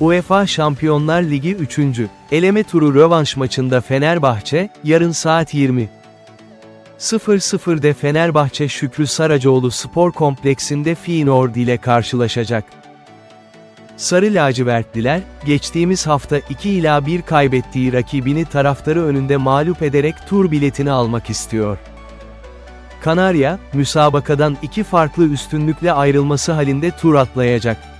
UEFA Şampiyonlar Ligi 3. Eleme turu rövanş maçında Fenerbahçe, yarın saat 20. 00'de Fenerbahçe Şükrü Saracoğlu Spor Kompleksinde Feyenoord ile karşılaşacak. Sarı lacivertliler, geçtiğimiz hafta 2 ila 1 kaybettiği rakibini taraftarı önünde mağlup ederek tur biletini almak istiyor. Kanarya, müsabakadan iki farklı üstünlükle ayrılması halinde tur atlayacak.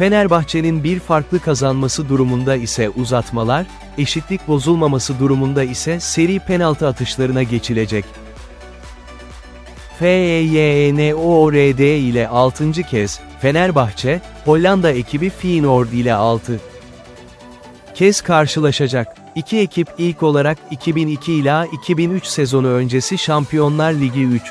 Fenerbahçe'nin bir farklı kazanması durumunda ise uzatmalar, eşitlik bozulmaması durumunda ise seri penaltı atışlarına geçilecek. FEYNORD ile 6. kez, Fenerbahçe, Hollanda ekibi Feyenoord ile 6 kez karşılaşacak. İki ekip ilk olarak 2002 ila 2003 sezonu öncesi Şampiyonlar Ligi 3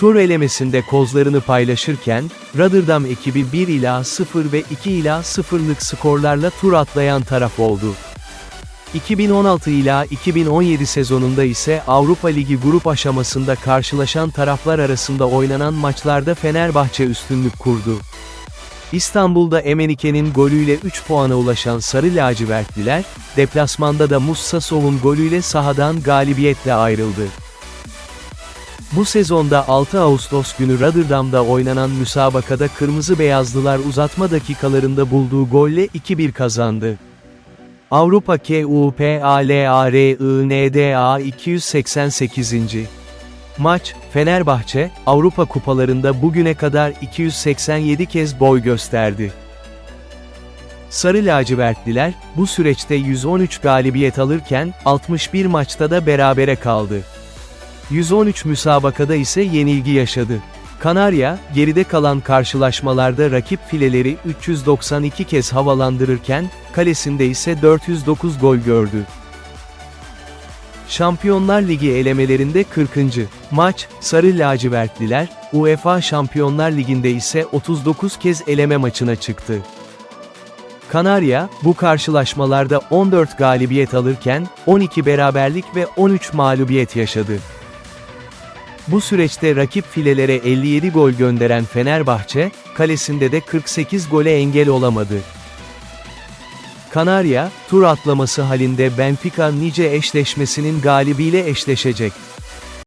tur elemesinde kozlarını paylaşırken, Rotterdam ekibi 1 ila 0 ve 2 ila 0'lık skorlarla tur atlayan taraf oldu. 2016 ila 2017 sezonunda ise Avrupa Ligi grup aşamasında karşılaşan taraflar arasında oynanan maçlarda Fenerbahçe üstünlük kurdu. İstanbul'da Emenike'nin golüyle 3 puana ulaşan Sarı Lacivertliler, deplasmanda da Mussasov'un golüyle sahadan galibiyetle ayrıldı. Bu sezonda 6 Ağustos günü Rotterdam'da oynanan müsabakada Kırmızı Beyazlılar uzatma dakikalarında bulduğu golle 2-1 kazandı. Avrupa KUPALARINDA 288. Maç, Fenerbahçe, Avrupa kupalarında bugüne kadar 287 kez boy gösterdi. Sarı lacivertliler, bu süreçte 113 galibiyet alırken, 61 maçta da berabere kaldı. 113 müsabakada ise yenilgi yaşadı. Kanarya, geride kalan karşılaşmalarda rakip fileleri 392 kez havalandırırken, kalesinde ise 409 gol gördü. Şampiyonlar Ligi elemelerinde 40. maç, Sarı lacivertliler, UEFA Şampiyonlar Ligi'nde ise 39 kez eleme maçına çıktı. Kanarya, bu karşılaşmalarda 14 galibiyet alırken, 12 beraberlik ve 13 mağlubiyet yaşadı. Bu süreçte rakip filelere 57 gol gönderen Fenerbahçe, kalesinde de 48 gole engel olamadı. Kanarya, tur atlaması halinde Benfica Nice eşleşmesinin galibiyle eşleşecek.